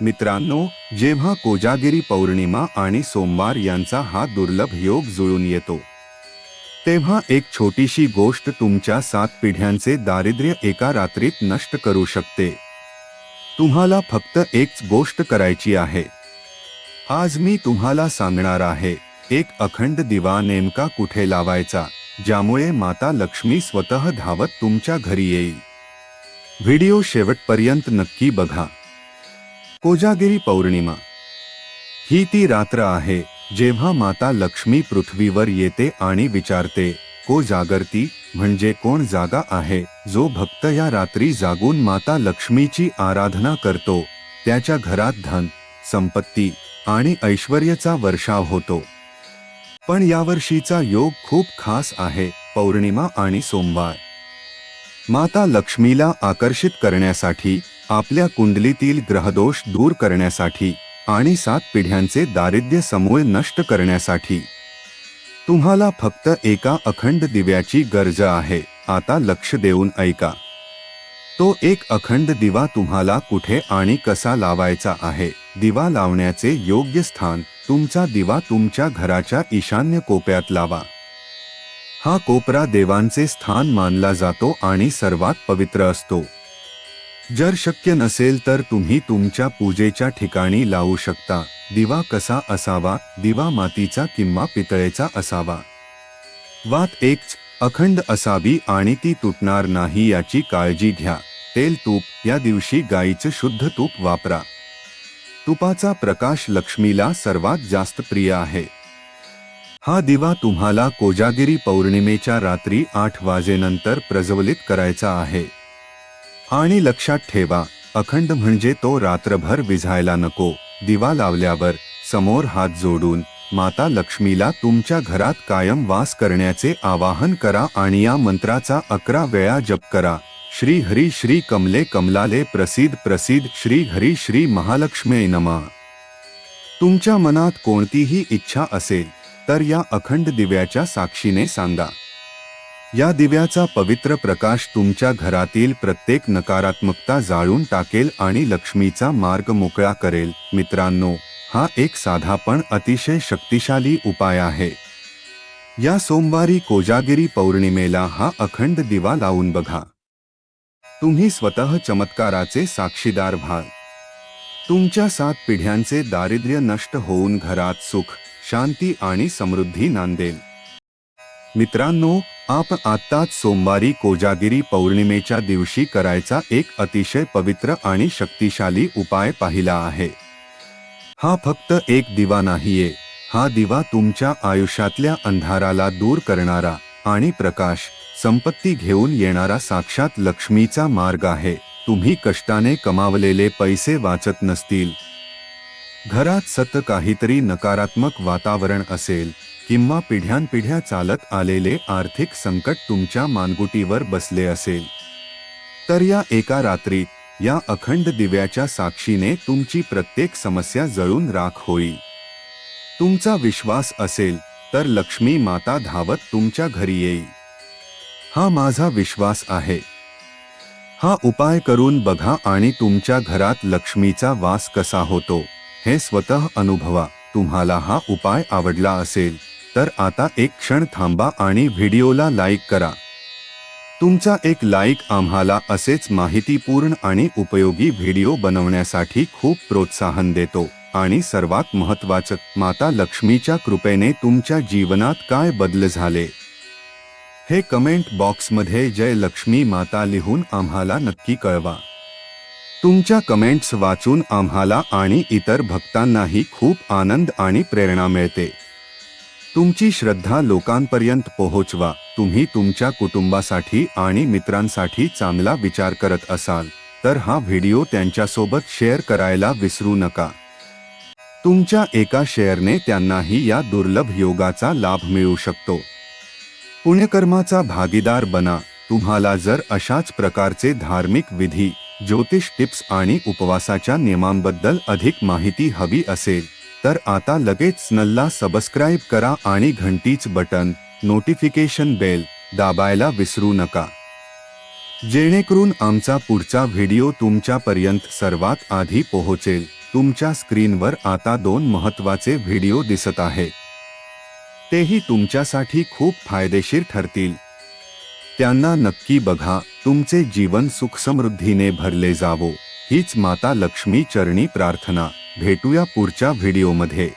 मित्रांनो जेव्हा कोजागिरी पौर्णिमा आणि सोमवार यांचा हा दुर्लभ योग जुळून येतो तेव्हा एक छोटीशी गोष्ट तुमच्या सात पिढ्यांचे दारिद्र्य एका रात्रीत नष्ट करू शकते. तुम्हाला फक्त एकच गोष्ट करायची आहे. आज मी तुम्हाला सांगणार आहे एक अखंड दिवा नेमका कुठे लावायचा ज्यामुळे माता लक्ष्मी स्वतः धावत तुमच्या घरी येईल. व्हिडिओ शेवटपर्यंत नक्की बघा. कोजागिरी पौर्णिमा. ही ती रात्र आहे जेव्हा माता लक्ष्मी पृथ्वीवर येते आणि विचारते को जागरती? म्हणजे कोण जागा आहे जो भक्त या रात्री जागून माता लक्ष्मीची आराधना करतो त्याच्या घरात धन संपत्ती आणि ऐश्वर्याचा वर्षाव होतो. पण यावर्षीचा योग खूप खास आहे पौर्णिमा आणि सोमवार. माता लक्ष्मीला आकर्षित करण्यासाठी आपल्या कुंडलीतील ग्रहदोष दूर करण्यासाठी आणि सात पिढ्यांचे दारिद्र्य समूळ नष्ट करण्यासाठी. तुम्हाला फक्त एका अखंड दिव्याची गरज आहे आता लक्ष देऊन ऐका. तो एक अखंड दिवा तुम्हाला कुठे आणि कसा लावायचा आहे दिवा लावण्याचे योग्य स्थान तुमचा दिवा तुमच्या घराच्या ईशान्य कोपऱ्यात लावा. हा कोपरा देवांचे स्थान मानला जातो आणि सर्वात पवित्र असतो. जर शक्य नसेल तर तुम्ही तुमच्या पूजेच्या ठिकाणी लावू शकता. दिवा कसा असावा? दिवा मातीचा किंवा पितळेचा असावा. वात एक अखंड असावी आणि ती तुटणार नाही याची काळजी घ्या. तेल तूप या दिवशी गाईचं शुद्ध तूप वापरा. तुपाचा प्रकाश लक्ष्मीला सर्वात जास्त प्रिय आहे. हा दिवा तुम्हाला कोजागिरी पौर्णिमेच्या रात्री आठ वाजेनंतर प्रज्वलित करायचा आहे. आणि लक्षात ठेवा अखंड म्हणजे तो रात्रभर विझायला नको. दिवा लावल्यावर समोर हात जोडून माता लक्ष्मीला तुमच्या घरात कायम वास करण्याचे आवाहन करा आणि या मंत्राचा अकरा वेळा जप करा. श्री हरी श्री कमले कमलाले प्रसिद्ध प्रसिद्ध श्री हरी श्री महालक्ष्मी नमा. तुमच्या मनात कोणतीही इच्छा असेल तर या अखंड दिव्याच्या साक्षीने सांगा. या दिव्याचा पवित्र प्रकाश तुमच्या घरातील प्रत्येक नकारात्मकता जाळून टाकेल आणि लक्ष्मीचा मार्ग मोकळा करेल. मित्रांनो हा एक साधा पण अतिशय शक्तिशाली उपाय आहे. या सोमवारी कोजागिरी पौर्णिमेला हा अखंड दिवा लावून बघा. तुम्ही स्वतः चमत्काराचे साक्षीदार व्हाल. तुमच्या सात पिढ्यांचे दारिद्र्य नष्ट होऊन घरात सुख शांती आणि समृद्धी नांदेल. मित्रांनो आपण आत्ताच सोमवारी कोजागिरी पौर्णिमेच्या दिवशी करायचा एक अतिशय पवित्र आणि शक्तिशाली उपाय पाहिला आहे. हा फक्त एक दिवा नाहीये. हा दिवा तुमच्या आयुष्यातल्या अंधाराला दूर करणारा आणि प्रकाश संपत्ती घेऊन येणारा साक्षात लक्ष्मीचा मार्ग आहे. तुम्ही कष्टाने कमावलेले पैसे वाचत नसतील. घरात सत काहीतरी नकारात्मक वातावरण असेल किंवा पिढ्यानपिढ्या चालत आलेले आर्थिक संकट तुमच्या मानगुटीवर बसले असेल. तर या एका रात्री या अखंड दिव्याच्या साक्षीने तुमची प्रत्येक समस्या जळून राख होईल तुमचा विश्वास असेल तर लक्ष्मी माता धावत तुमच्या घरी येईल हा माझा विश्वास आहे. हा उपाय करून बघा आणि तुमच्या घरात लक्ष्मीचा वास कसा होतो हे स्वतः अनुभवा. तुम्हाला हा उपाय आवडला असेल. तर आता एक क्षण थांबा आणि व्हिडिओला लाईक करा. तुमचा एक लाईक आम्हाला असेच माहितीपूर्ण आणि उपयोगी व्हिडिओ बनवण्यासाठी खूप प्रोत्साहन देतो. आणि सर्वात महत्वाचं माता लक्ष्मीच्या कृपेने तुमच्या जीवनात काय बदल झाले? हे कमेंट बॉक्समध्ये जय लक्ष्मी माता लिहून आम्हाला नक्की कळवा. तुमच्या कमेंट्स वाचून आम्हाला आणि इतर भक्तांनाही खूप आनंद आणि प्रेरणा मिळते. तुमची श्रद्धा लोकांपर्यंत पोहोचवा. तुम्ही तुमच्या कुटुंबासाठी आणि मित्रांसाठी चांगला विचार करत असाल तर हा व्हिडिओ त्यांच्यासोबत शेअर करायला विसरू नका. तुमच्या एका शेअरने त्यांनाही या दुर्लभ योगाचा लाभ मिळू शकतो. पुण्यकर्माचा भागीदार बना. तुम्हाला जर अशाच प्रकारचे धार्मिक विधी ज्योतिष टिप्स आणि उपवासाच्या नियमांबद्दल अधिक माहिती हवी असेल तर आता लगेच नल्ला सबस्क्राईब करा आणि घंटीच बटन नोटिफिकेशन बेल दाबायला विसरू नका. जेणेकरून आमचा पुढचा व्हिडिओ तुमच्यापर्यंत सर्वात आधी पोहोचेल. तुमच्या स्क्रीनवर आता दोन महत्त्वाचे व्हिडिओ दिसत आहेत तेही तुमच्यासाठी खूप फायदेशीर ठरतील. त्यांना नक्की बघा तुमचे जीवन सुखसमृद्धीने भरले जावो. हीच माता लक्ष्मी चरणी प्रार्थना. भेटूया पुढच्या व्हिडिओमध्ये.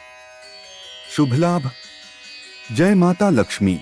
शुभलाभ जय माता लक्ष्मी.